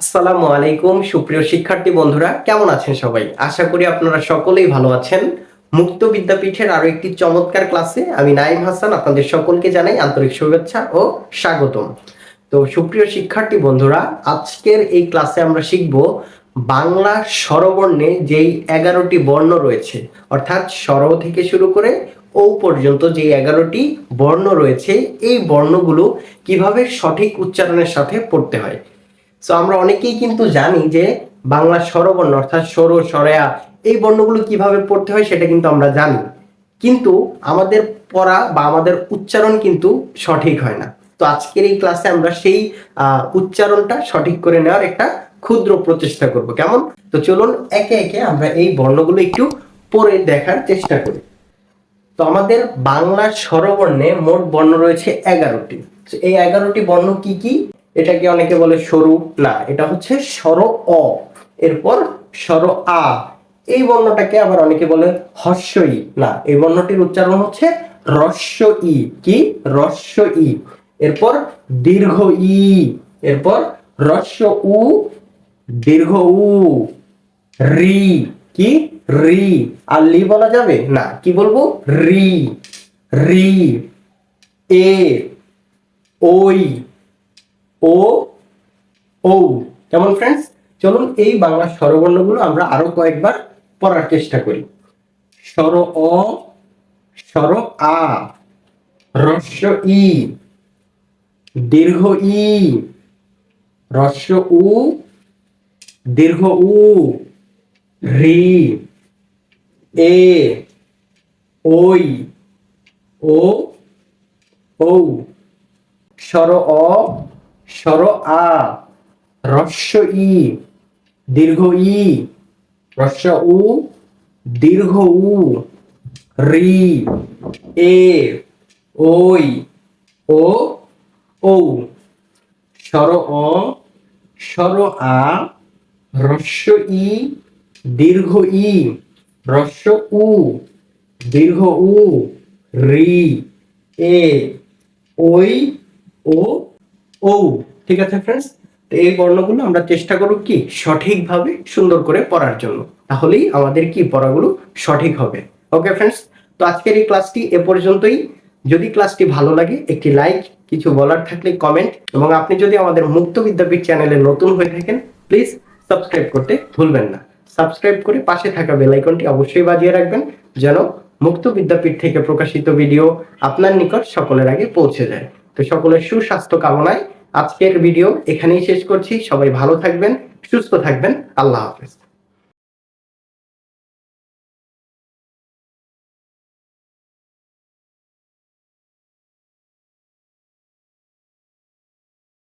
আসসালামু আলাইকুম, সুপ্রিয় শিক্ষার্থী বন্ধুরা, কেমন আছেন সবাই? আশা করি আপনারা সকলেই ভালো আছেন। মুক্ত বিদ্যাপীঠের আরও একটি চমৎকার ক্লাসে আমি নাইম হাসান আপনাদের সকলকে জানাই আন্তরিক শুভেচ্ছা ও স্বাগতম। তো সুপ্রিয় শিক্ষার্থী বন্ধুরা, আজকের এই ক্লাসে আমরা শিখব বাংলা স্বরবর্ণে যেই এগারোটি বর্ণ রয়েছে, অর্থাৎ স্বর থেকে শুরু করে ও পর্যন্ত যে এগারোটি বর্ণ রয়েছে, এই বর্ণগুলো কীভাবে সঠিক উচ্চারণের সাথে পড়তে হয়। সো আমরা অনেকেই কিন্তু জানি যে বাংলা স্বরবর্ণ, অর্থাৎ স্বর, স্বরেয়া, এই বর্ণগুলো কীভাবে পড়তে হয় সেটা কিন্তু আমরা জানি। কিন্তু আমাদের পড়া বা আমাদের উচ্চারণ কিন্তু সঠিক হয় না। তো আজকের এই ক্লাসে আমরা সেই উচ্চারণটা সঠিক করে নেওয়ার একটা ক্ষুদ্র প্রচেষ্টা করব। কেমন? তো চলুন একে একে আমরা এই বর্ণগুলো একটু পড়ে দেখার চেষ্টা করি। তো আমাদের বাংলা স্বরবর্ণে মোট বর্ণ রয়েছে এগারোটি। এই এগারোটি বর্ণ কি কি? এটাকে অনেকে বলে সরু, না, এটা হচ্ছে স্বর অ। এরপর স্বর আ। এই বর্ণটাকে আবার অনেকে বলে হর্ষ ই। না, এই বর্ণটির উচ্চারণ হচ্ছে রস্য ই। কি? রস্য ই। এরপর দীর্ঘ ই। এরপর রস্য উ, দীর্ঘ উ। রি। কি? রি। আর লি বলা যাবে? না, কি বলব? রি। রি। এ। ওই ও ও। কেমন ফ্রেন্ডস চলুন এই বাংলা স্বরবর্ণগুলো আমরা আরও কয়েকবার পড়ার চেষ্টা করি। স্বর অ, স্বর আ, রস্য ই, দীর্ঘ ই, রস্য উ, দীর্ঘ উ, রি, এ ওই ও ও স্বর অ স্বর আ, রস্য ই, দীর্ঘ ই, রস্য উ, দীর্ঘ উ, রি, এ, ওই, ও ও স্বর অ, স্বর আ, রস্য ই, দীর্ঘ ই, রস্য উ, দীর্ঘ উ, রি, এ, ওই, ও ও, ঠিক আছে ফ্রেন্ডস তো এই বর্ণগুলো আমরা চেষ্টা করব কি সঠিকভাবে সুন্দর করে পড়ার জন্য। তাহলেই আমাদের কি পড়াগুলো সঠিক হবে। ওকে ফ্রেন্ডস তো আজকের এই ক্লাসটি এ পর্যন্তই। যদি ক্লাসটি ভালো লাগে, একটি লাইক কিছু বলার থাকলে কমেন্ট এবং আপনি যদি আমাদের মুক্ত বিদ্যাপীঠ চ্যানেলে নতুন হয়ে থাকেন প্লিজ সাবস্ক্রাইব করতে ভুলবেন না। সাবস্ক্রাইব করে পাশে থাকা বেল আইকনটি অবশ্যই বাজিয়ে রাখবেন, যেন মুক্ত বিদ্যাপীঠ থেকে প্রকাশিত ভিডিও আপনার নিকট সকলের আগে পৌঁছে যায়। তো সকলের সুস্বাস্থ্য কামনায় আজকের ভিডিও এখানেই শেষ করছি। সবাই ভালো থাকবেন, সুস্থ থাকবেন। আল্লাহ হাফেজ।